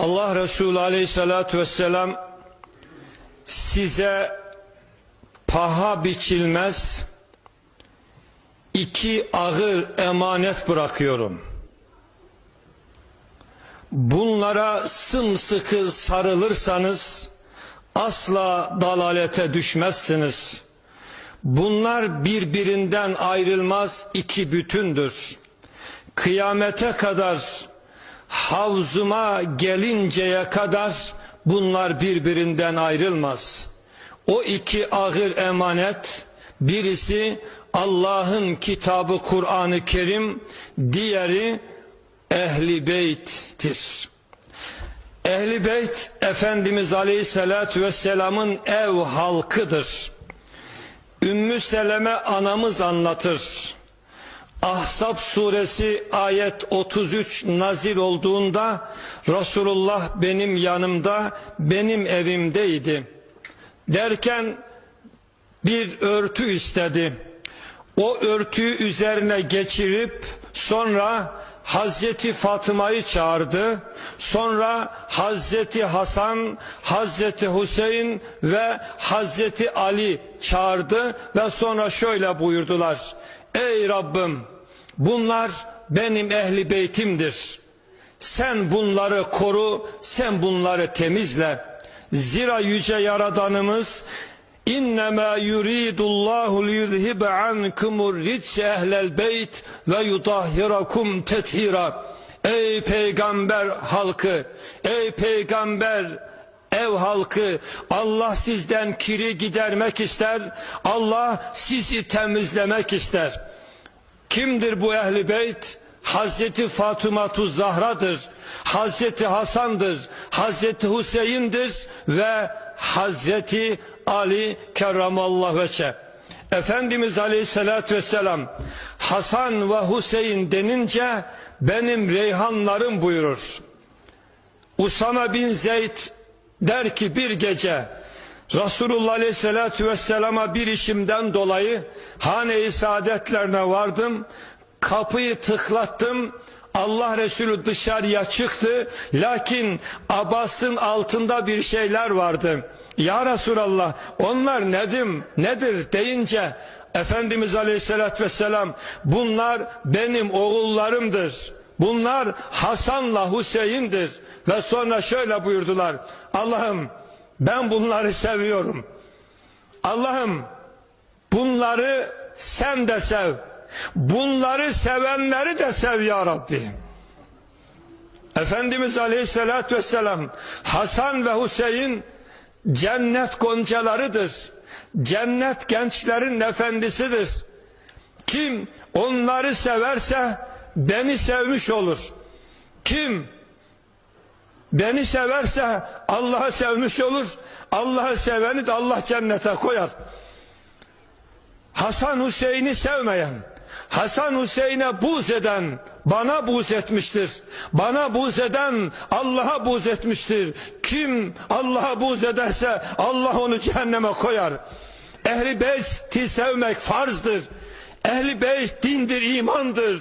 Allah Resulü aleyhissalatü vesselam size paha biçilmez iki ağır emanet bırakıyorum. Bunlara sımsıkı sarılırsanız asla dalalete düşmezsiniz. Bunlar birbirinden ayrılmaz iki bütündür. Kıyamete kadar havzuma gelinceye kadar bunlar birbirinden ayrılmaz. O iki ağır emanet birisi Allah'ın kitabı Kur'an-ı Kerim, diğeri Ehli Beyt'tir. Ehli Beyt Efendimiz Aleyhisselatü Vesselam'ın ev halkıdır. Ümmü Seleme anamız anlatır. Ahzab suresi ayet 33 nazil olduğunda Resulullah benim yanımda benim evimdeydi. Derken bir örtü istedi. O örtüyü üzerine geçirip sonra Hazreti Fatıma'yı çağırdı. Sonra Hazreti Hasan, Hazreti Hüseyin ve Hazreti Ali çağırdı ve sonra şöyle buyurdular. Ey Rabbim bunlar benim ehli beytimdir. Sen bunları koru, sen bunları temizle. Zira yüce yaradanımız İnnemâ yuridullahu liyuzhibe ankumur ritse ehlel beyt ve yutahhirakum tethira. Ey peygamber halkı, ey peygamber ev halkı Allah sizden kiri gidermek ister. Allah sizi temizlemek ister. Kimdir bu ehli beyt? Hazreti Fatımatu Zahra'dır. Hazreti Hasan'dır. Hazreti Hüseyin'dir ve Hazreti Ali kerramallahu veçe. Efendimiz Aleyhisselatü Vesselam Hasan ve Hüseyin denince benim reyhanlarım buyurur. Usama bin Zeyd der ki bir gece Resulullah Aleyhisselatü Vesselam'a bir işimden dolayı hane-i saadetlerine vardım. Kapıyı tıklattım. Allah Resulü dışarıya çıktı. Lakin abasın altında bir şeyler vardı. Ya Resulallah onlar nedim, nedir deyince Efendimiz Aleyhisselatü Vesselam bunlar benim oğullarımdır. Bunlar Hasan'la Hüseyin'dir. Ve sonra şöyle buyurdular. Allah'ım ben bunları seviyorum. Allah'ım bunları sen de sev. Bunları sevenleri de sev ya Rabbi. Efendimiz Aleyhisselatü Vesselam Hasan ve Hüseyin cennet goncalarıdır. Cennet gençlerin efendisidir. Kim onları severse beni sevmiş olur. Kim beni severse Allah'ı sevmiş olur. Allah'ı seveni de Allah cennete koyar. Hasan Hüseyin'i sevmeyen, Hasan Hüseyin'e buz eden bana buz etmiştir. Bana buz eden Allah'a buz etmiştir. Kim Allah'a buz ederse Allah onu cehenneme koyar. Ehli beyti sevmek farzdır. Ehli beyt dindir, imandır.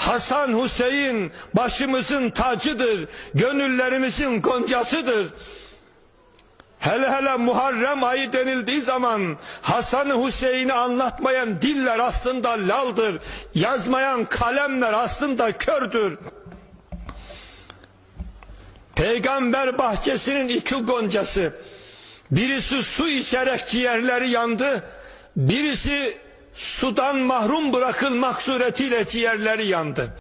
Hasan Hüseyin başımızın tacıdır. Gönüllerimizin goncasıdır. Hele hele Muharrem ayı denildiği zaman Hasan Hüseyin'i anlatmayan diller aslında laldır. Yazmayan kalemler aslında kördür. Peygamber bahçesinin iki goncası. Birisi su içerek ciğerleri yandı. Birisi sudan mahrum bırakılmak suretiyle ciğerleri yandı.